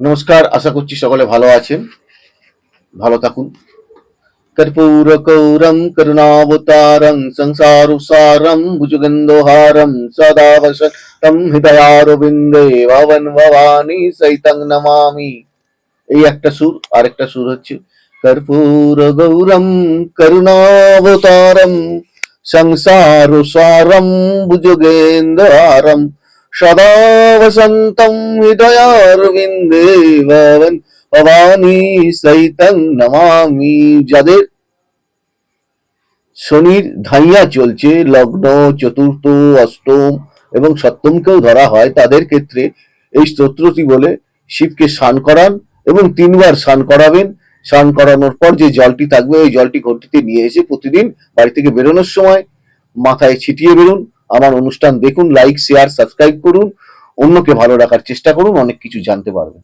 নমস্কার আশা করছি সকলে ভালো আছেন ভালো থাকুন কর্পূর কৌরম করুণাবতারং সংসারুসারম ভুজগন্ধহারম সদা বসতম হৃদয়ারবিন্দে ভবন ভবানী সৈতং নমামি এই একটা সুর আরেকটা সুর হচ্ছে কর্পূর গৌরম করুণাবতারম সংসারুসারম ভুজগেন্দ্রহারম সদা বসন্তম হৃদয়ারবিন্দে ভবন ভবানী সৈতং নমামি যাদের শনির ধাইয়া চলছে, লগ্ন, চতুর্থ, অষ্টম এবং সপ্তমকেও ধরা হয়। তাদের ক্ষেত্রে এই স্তোত্রটি বলে শিবকে স্নান করান এবং তিনবার স্নান করাবেন। স্নান করানোর পর যে জলটি থাকবে, ওই জলটি ঘটিতে নিয়ে এসে প্রতিদিন বাড়ি থেকে বেরোনোর সময় মাথায় ছিটিয়ে বেরুন। আমার অনুষ্ঠান দেখুন লাইক শেয়ার সাবস্ক্রাইব করুন। অন্যকে ভালো রাখার চেষ্টা করুন, অনেক কিছু জানতে পারবেন।